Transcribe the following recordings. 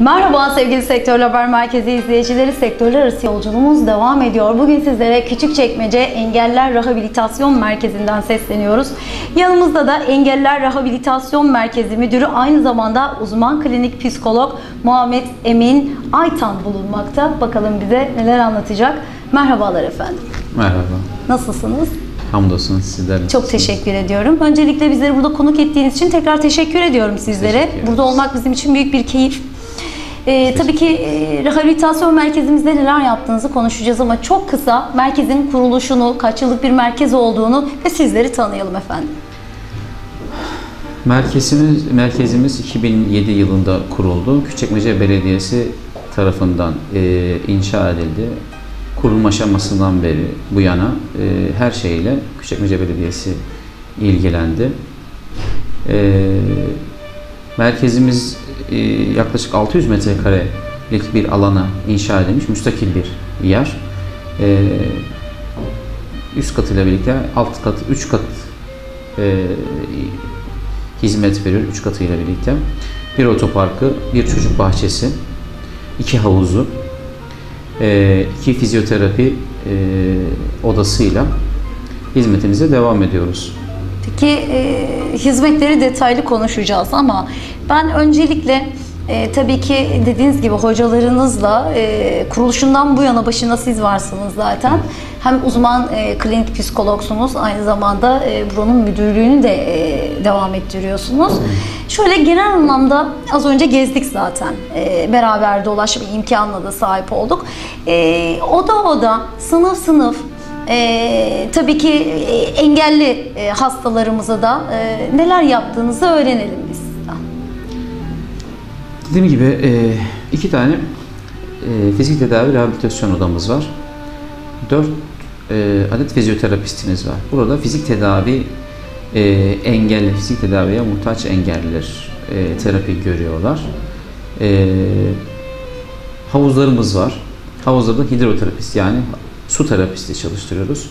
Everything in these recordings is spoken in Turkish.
Merhaba sevgili Sektörler Haber Merkezi izleyicileri. Sektörler arası yolculuğumuz devam ediyor. Bugün sizlere Küçükçekmece Engeller Rehabilitasyon Merkezi'nden sesleniyoruz. Yanımızda da Engeller Rehabilitasyon Merkezi Müdürü aynı zamanda uzman klinik psikolog Muhammed Emin Aytan bulunmakta. Bakalım bize neler anlatacak. Merhabalar efendim. Merhaba. Nasılsınız? Hamdolsun sizler. Çok teşekkür ediyorum. Öncelikle bizleri burada konuk ettiğiniz için tekrar teşekkür ediyorum sizlere. Teşekkür. Burada olmak bizim için büyük bir keyif. Ee, tabii ki e, rehabilitasyon merkezimizde neler yaptığınızı konuşacağız ama çok kısa merkezin kuruluşunu, kaç yıllık bir merkez olduğunu ve sizleri tanıyalım efendim. Merkezimiz, merkezimiz 2007 yılında kuruldu. Küçükçekmece Belediyesi tarafından e, inşa edildi. Kurulma aşamasından beri bu yana e, her şeyle Küçükçekmece Belediyesi ilgilendi. E, merkezimiz e, yaklaşık 600 metrekarelik bir alana inşa edilmiş müstakil bir yer. E, üst katıyla birlikte alt kat, üç kat e, hizmet veriyor üç katıyla birlikte. Bir otoparkı, bir çocuk bahçesi, iki havuzu, e, iki fizyoterapi e, odasıyla hizmetimize devam ediyoruz. Peki e, hizmetleri detaylı konuşacağız ama ben öncelikle e, tabii ki dediğiniz gibi hocalarınızla e, kuruluşundan bu yana başında siz varsınız zaten. Hem uzman e, klinik psikologsunuz aynı zamanda e, buranın müdürlüğünü de e, devam ettiriyorsunuz. Şöyle genel anlamda az önce gezdik zaten. E, beraber dolaşma imkanına da sahip olduk. E, oda oda, sınıf sınıf, ee, tabii ki e, engelli e, hastalarımıza da e, neler yaptığınızı öğrenelim biz. Dediğim gibi e, iki tane e, fizik tedavi rehabilitasyon odamız var. Dört e, adet fizyoterapistimiz var. Burada fizik tedavi e, engelli, fizik tedaviye muhtaç engelliler e, terapi görüyorlar. E, havuzlarımız var. Havuzlarda hidroterapist yani su terapisti çalıştırıyoruz.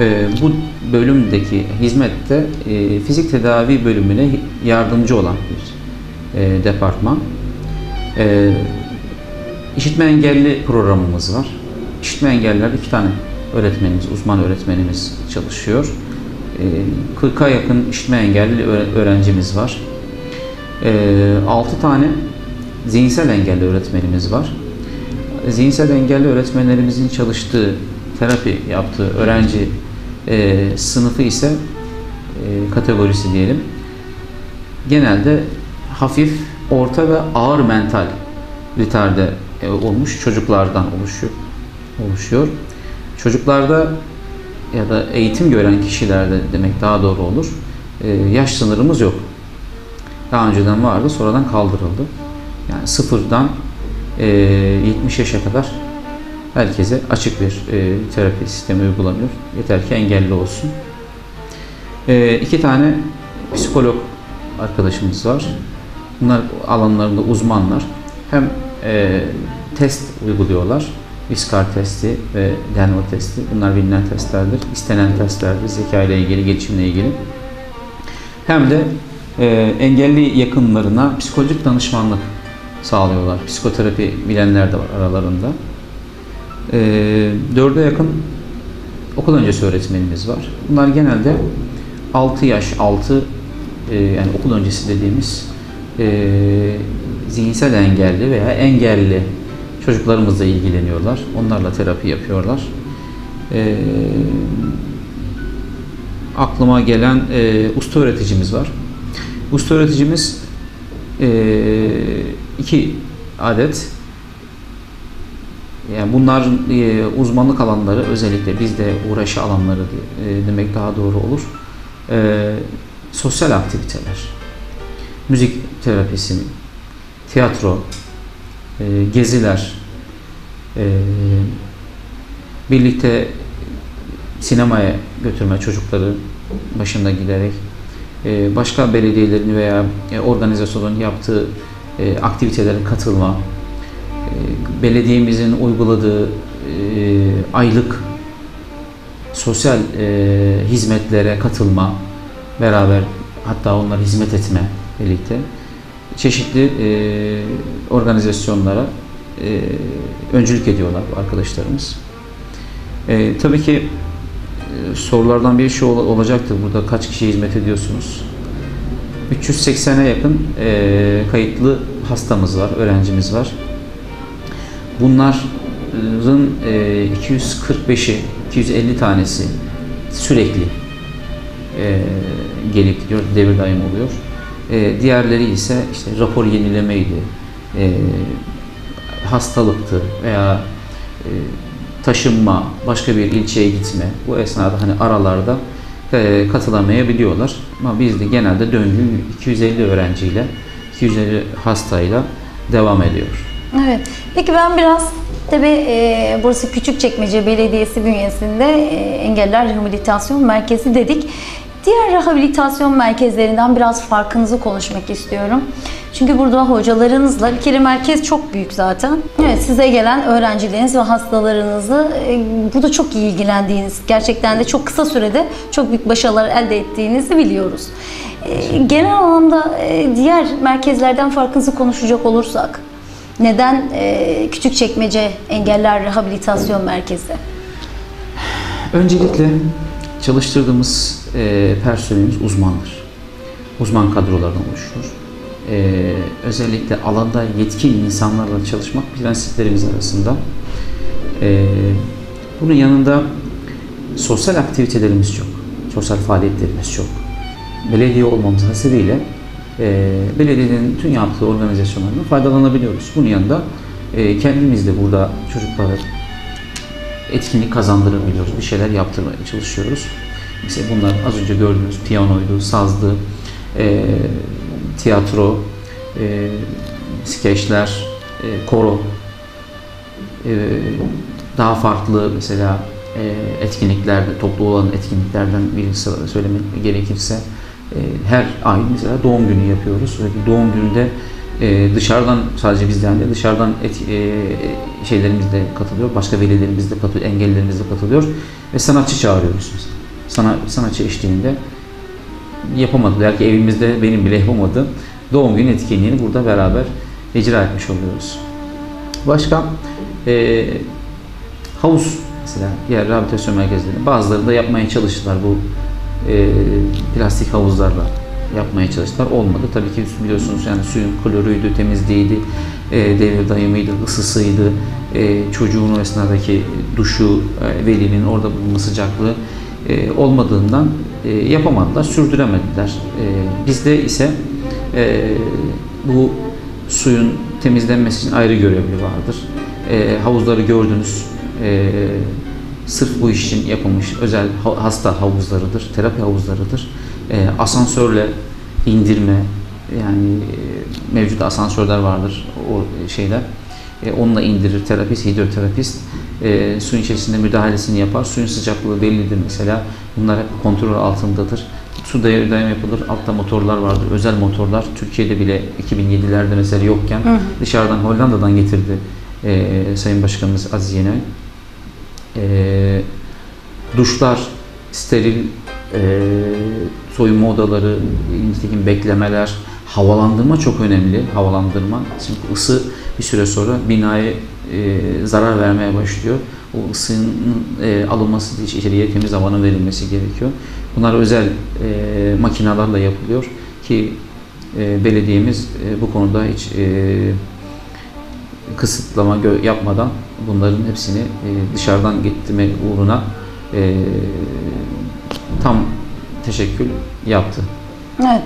E, bu bölümdeki hizmette e, fizik tedavi bölümüne yardımcı olan bir e, departman. E, işitme engelli programımız var. İşitme engelliler iki tane öğretmenimiz, uzman öğretmenimiz çalışıyor. E, 40'a yakın işitme engelli öğre- öğrencimiz var. E, 6 tane zihinsel engelli öğretmenimiz var. Zihinsel engelli öğretmenlerimizin çalıştığı, terapi yaptığı öğrenci e, sınıfı ise e, kategorisi diyelim genelde hafif, orta ve ağır mental retarde e, olmuş çocuklardan oluşuyor. oluşuyor. Çocuklarda ya da eğitim gören kişilerde demek daha doğru olur. e, yaş sınırımız yok. Daha önceden vardı, sonradan kaldırıldı. Yani sıfırdan 70 yaşa kadar herkese açık bir e, terapi sistemi uygulanıyor. Yeter ki engelli olsun. E, iki tane psikolog arkadaşımız var. Bunlar alanlarında uzmanlar. Hem e, test uyguluyorlar. Iskar testi ve Denver testi. Bunlar bilinen testlerdir. İstenen testlerdir. Zeka ile ilgili, gelişimle ilgili. Hem de e, engelli yakınlarına psikolojik danışmanlık sağlıyorlar. Psikoterapi bilenler de var aralarında. E, dörde yakın okul öncesi öğretmenimiz var. Bunlar genelde 6 yaş altı e, yani okul öncesi dediğimiz e, zihinsel engelli veya engelli çocuklarımızla ilgileniyorlar. Onlarla terapi yapıyorlar. E, aklıma gelen e, usta öğreticimiz var. Usta öğreticimiz e, iki adet yani bunların e, uzmanlık alanları özellikle bizde uğraşı alanları e, demek daha doğru olur. E, sosyal aktiviteler, müzik terapisi, tiyatro, e, geziler, e, birlikte sinemaya götürme çocukları başında giderek, e, başka belediyelerin veya e, organizasyonların yaptığı e, aktivitelere katılma, e, belediyemizin uyguladığı e, aylık sosyal hizmetlere katılma, beraber hatta onlara hizmet etme birlikte. çeşitli organizasyonlara öncülük ediyorlar arkadaşlarımız. Tabii ki sorulardan biri şu ol- olacaktır. Burada kaç kişi hizmet ediyorsunuz? 380'e yakın e, kayıtlı hastamız var, öğrencimiz var. Bunların e, 245'i, 250 tanesi sürekli e, gelip gidiyor, devir daim oluyor. E, diğerleri ise işte rapor yenilemeydi, e, hastalıktı veya e, taşınma, başka bir ilçeye gitme. Bu esnada hani aralarda e, katılamayabiliyorlar. Ama bizde genelde döngü 250 öğrenciyle, 250 hastayla devam ediyor. Evet. Peki ben biraz tabii e, burası Küçükçekmece Belediyesi bünyesinde e, Engeller Rehabilitasyon Merkezi dedik. Diğer rehabilitasyon merkezlerinden biraz farkınızı konuşmak istiyorum. Çünkü burada hocalarınızla bir kere merkez çok büyük zaten. Evet size gelen öğrencileriniz ve hastalarınızı e, burada çok iyi ilgilendiğiniz, gerçekten de çok kısa sürede çok büyük başarılar elde ettiğinizi biliyoruz. E, genel anlamda e, diğer merkezlerden farkınızı konuşacak olursak neden e, Küçükçekmece Engeller Rehabilitasyon Merkezi? Öncelikle çalıştırdığımız e, personelimiz uzmandır. Uzman kadrolardan oluşur. E, özellikle alanda yetkin insanlarla çalışmak prensiplerimiz arasında. Bunun yanında sosyal aktivitelerimiz çok. Sosyal faaliyetlerimiz çok. Belediye olmamız hasebiyle e, belediyenin tüm yaptığı organizasyonlardan faydalanabiliyoruz. Bunun yanında e, kendimiz de burada çocuklara etkinlik kazandırabiliyoruz. Bir şeyler yaptırmaya çalışıyoruz. Mesela bunlar az önce gördüğünüz piyanoydu, sazdı, e, tiyatro, e, skeçler, e, koro, e, daha farklı mesela e, etkinliklerde, toplu olan etkinliklerden birisi söylemek gerekirse her ay mesela doğum günü yapıyoruz. Ve doğum gününde e, dışarıdan sadece bizden de dışarıdan et, e, şeylerimiz de katılıyor. Başka velilerimiz de katılıyor, engellilerimiz de katılıyor. Ve sanatçı çağırıyoruz biz. Sana, sanatçı eşliğinde yapamadı. Belki evimizde benim bile yapamadığım doğum günü etkinliğini burada beraber icra etmiş oluyoruz. Başka e, havuz mesela diğer rehabilitasyon merkezlerinde bazıları da yapmaya çalıştılar bu e, plastik havuzlarla yapmaya çalıştılar. Olmadı. Tabii ki biliyorsunuz yani suyun kloruydu, temizliğiydi, e, devir dayımıydı, ısısıydı, e, çocuğun o esnadaki duşu, e, velinin orada bulunma sıcaklığı e, olmadığından e, yapamadılar, sürdüremediler. E, bizde ise e, bu suyun temizlenmesi için ayrı görevli vardır. E, havuzları gördünüz. E, sırf bu iş için yapılmış özel ha- hasta havuzlarıdır, terapi havuzlarıdır. E, asansörle indirme, yani e, mevcut asansörler vardır o şeyler. E, onunla indirir terapist, hidroterapist. E, suyun içerisinde müdahalesini yapar. Suyun sıcaklığı bellidir mesela. Bunlar hep kontrol altındadır. Su daim yapılır. Altta motorlar vardır. Özel motorlar. Türkiye'de bile 2007'lerde mesela yokken dışarıdan Hollanda'dan getirdi e, Sayın Başkanımız Aziz Yenay. E, duşlar steril e, soyunma odaları, nitekim beklemeler, havalandırma çok önemli. Havalandırma. Çünkü ısı bir süre sonra binaya e, zarar vermeye başlıyor. O ısının e, alınması içeriye temiz havanın verilmesi gerekiyor. Bunlar özel e, makinalarla yapılıyor ki e, belediyemiz e, bu konuda hiç e, kısıtlama yapmadan bunların hepsini e, dışarıdan getirme uğruna e, tam teşekkür yaptı. Evet.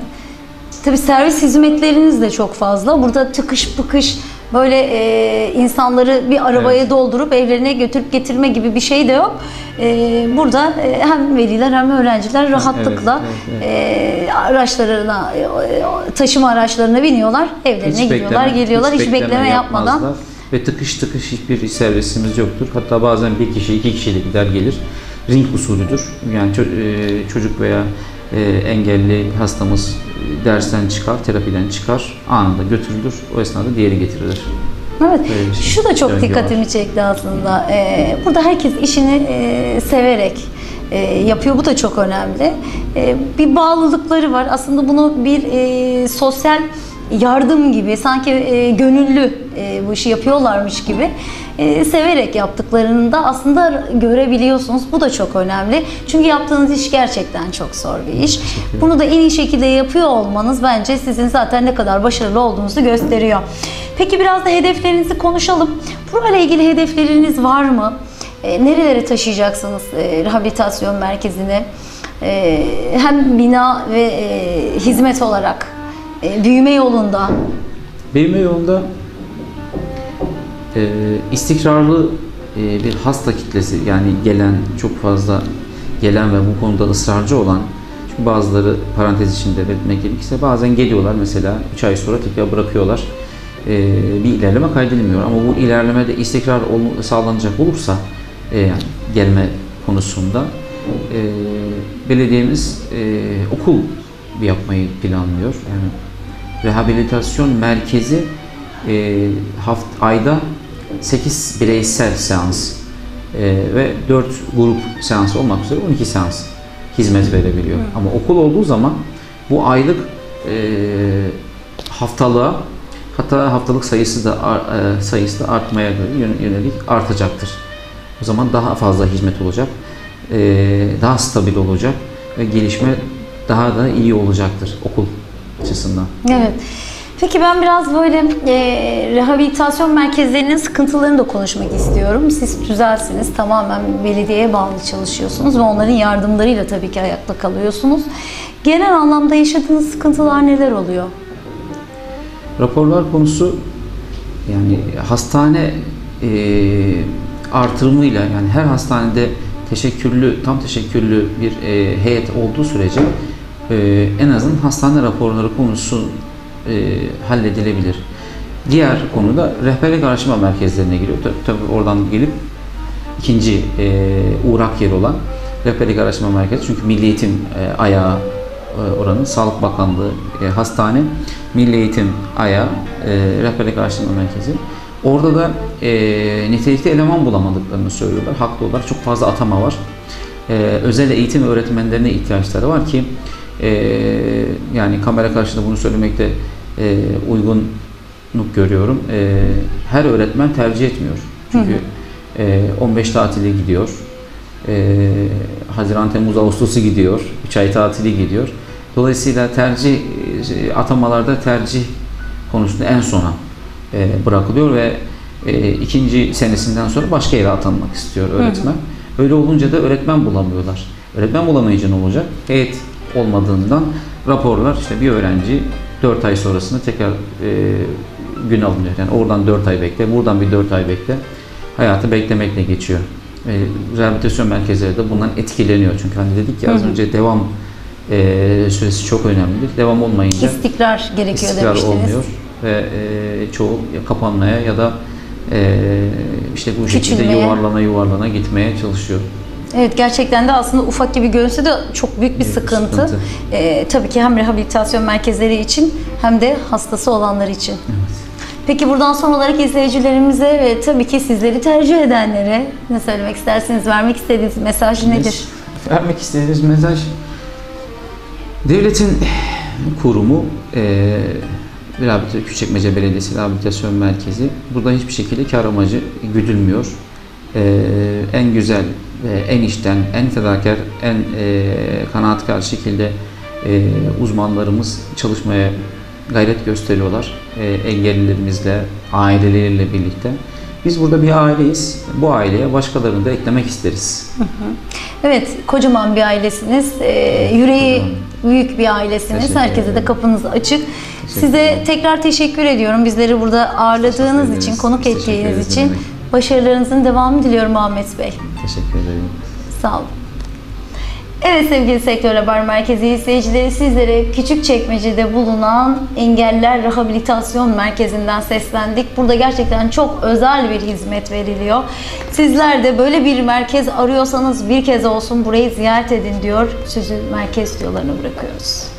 Tabii servis hizmetleriniz de çok fazla. Burada tıkış pıkış böyle e, insanları bir arabaya Evet. doldurup evlerine götürüp getirme gibi bir şey de yok. E, burada e, hem veliler hem öğrenciler rahatlıkla evet, e, araçlarına, e, taşıma araçlarına biniyorlar, evlerine gidiyorlar, geliyorlar hiç, bekleme, yapmadan. yapmazlar. Ve tıkış tıkış hiçbir servisimiz yoktur. Hatta bazen bir kişi, iki kişilik gider gelir. Ring usulüdür. Yani e, çocuk veya e, engelli hastamız e, dersten çıkar, terapiden çıkar, anında götürülür. O esnada diğeri getirilir. Evet. Şey. Şu da çok Döngü dikkatimi çekti aslında. Ee, burada herkes işini e, severek e, yapıyor. Bu da çok önemli. E, bir bağlılıkları var. Aslında bunu bir e, sosyal yardım gibi sanki e, gönüllü e, bu işi yapıyorlarmış gibi e, severek yaptıklarını da aslında görebiliyorsunuz. Bu da çok önemli. Çünkü yaptığınız iş gerçekten çok zor bir iş. Bunu da en iyi şekilde yapıyor olmanız bence sizin zaten ne kadar başarılı olduğunuzu gösteriyor. Peki biraz da hedeflerinizi konuşalım. Burayla ilgili hedefleriniz var mı? E, nerelere taşıyacaksınız e, rehabilitasyon merkezini? E, hem bina ve e, hizmet olarak e, büyüme yolunda. Büyüme yolunda e, istikrarlı e, bir hasta kitlesi yani gelen çok fazla gelen ve bu konuda ısrarcı olan çünkü bazıları parantez içinde belirtmek gerekirse bazen geliyorlar mesela 3 ay sonra tekrar bırakıyorlar. E, bir ilerleme kaydedilmiyor ama bu ilerlemede istikrar ol- sağlanacak olursa e, yani gelme konusunda e, belediyemiz e, okul yapmayı planlıyor. Yani rehabilitasyon merkezi e, haft ayda 8 bireysel seans e, ve 4 grup seans olmak üzere 12 seans hizmet verebiliyor. Ama okul olduğu zaman bu aylık e, haftalığa hatta haftalık sayısı da e, sayısı da artmaya yönelik artacaktır. O zaman daha fazla hizmet olacak, daha stabil olacak ve gelişme daha da iyi olacaktır okul açısından. Evet. Peki ben biraz böyle e, rehabilitasyon merkezlerinin sıkıntılarını da konuşmak istiyorum. Siz tüzelsiniz, tamamen belediyeye bağlı çalışıyorsunuz ve onların yardımlarıyla tabii ki ayakta kalıyorsunuz. Genel anlamda yaşadığınız sıkıntılar neler oluyor? Raporlar konusu yani hastane e, artırımıyla yani her hastanede teşekkürlü, tam teşekkürlü bir e, heyet olduğu sürece e, en azından hastane raporları konusu e, halledilebilir. Diğer konu da rehberlik araştırma merkezlerine giriyor. Tabii, tabii oradan gelip ikinci e, uğrak yeri olan rehberlik araştırma merkezi. Çünkü Milli Eğitim e, ayağı e, oranın Sağlık Bakanlığı e, hastane Milli Eğitim ayağı e, rehberlik araştırma merkezi. Orada da e, nitelikli eleman bulamadıklarını söylüyorlar. Haklı olarak çok fazla atama var. E, özel eğitim öğretmenlerine ihtiyaçları var ki e, yani kamera karşısında bunu söylemekte e, uygunluk görüyorum. E, her öğretmen tercih etmiyor. Çünkü e, 15 tatile gidiyor. E, Haziran, Temmuz, Ağustos'u gidiyor. 3 ay tatili gidiyor. Dolayısıyla tercih e, atamalarda tercih konusunda en sona e, bırakılıyor ve e, ikinci senesinden sonra başka yere atanmak istiyor öğretmen. Öyle olunca da öğretmen bulamıyorlar. Öğretmen bulamayınca ne olacak? Heyet olmadığından raporlar işte bir öğrenci 4 ay sonrasında tekrar e, gün alınıyor. Yani oradan 4 ay bekle, buradan bir 4 ay bekle. Hayatı beklemekle geçiyor. E, rehabilitasyon merkezleri de bundan etkileniyor. Çünkü hani dedik ya az önce devam e, süresi çok önemlidir. Devam olmayınca İstikrar gerekiyor istikrar demiştiniz. olmuyor ve e, çoğu ya kapanmaya ya da e, işte bu şekilde Küçülmeye. yuvarlana yuvarlana gitmeye çalışıyor. Evet gerçekten de aslında ufak gibi görünse de çok büyük bir Büyük bir sıkıntı. sıkıntı. Ee, tabii ki hem rehabilitasyon merkezleri için hem de hastası olanlar için. Peki buradan son olarak izleyicilerimize ve tabii ki sizleri tercih edenlere ne söylemek istersiniz? Vermek istediğiniz mesaj nedir? Biz vermek istediğimiz mesaj devletin kurumu e, Rehabilitasyon Küçükçekmece Belediyesi Rehabilitasyon Merkezi burada hiçbir şekilde kar amacı güdülmüyor. E, en güzel en içten, en fedakar, en e, kanaatkar şekilde e, uzmanlarımız çalışmaya gayret gösteriyorlar. E, engellilerimizle, aileleriyle birlikte. Biz burada bir aileyiz. Bu aileye başkalarını da eklemek isteriz. Evet, kocaman bir ailesiniz. Ee, yüreği büyük bir ailesiniz. Teşekkür Herkese de kapınız açık. Size tekrar teşekkür ediyorum. Bizleri burada ağırladığınız için, konuk Biz ettiğiniz için başarılarınızın devamını diliyorum Ahmet Bey. Teşekkür ederim. Sağ olun. Evet sevgili Sektör Haber Merkezi izleyicileri sizlere Küçükçekmece'de bulunan Engeller Rehabilitasyon Merkezi'nden seslendik. Burada gerçekten çok özel bir hizmet veriliyor. Sizler de böyle bir merkez arıyorsanız bir kez olsun burayı ziyaret edin diyor. Sözü merkez diyorlarına bırakıyoruz.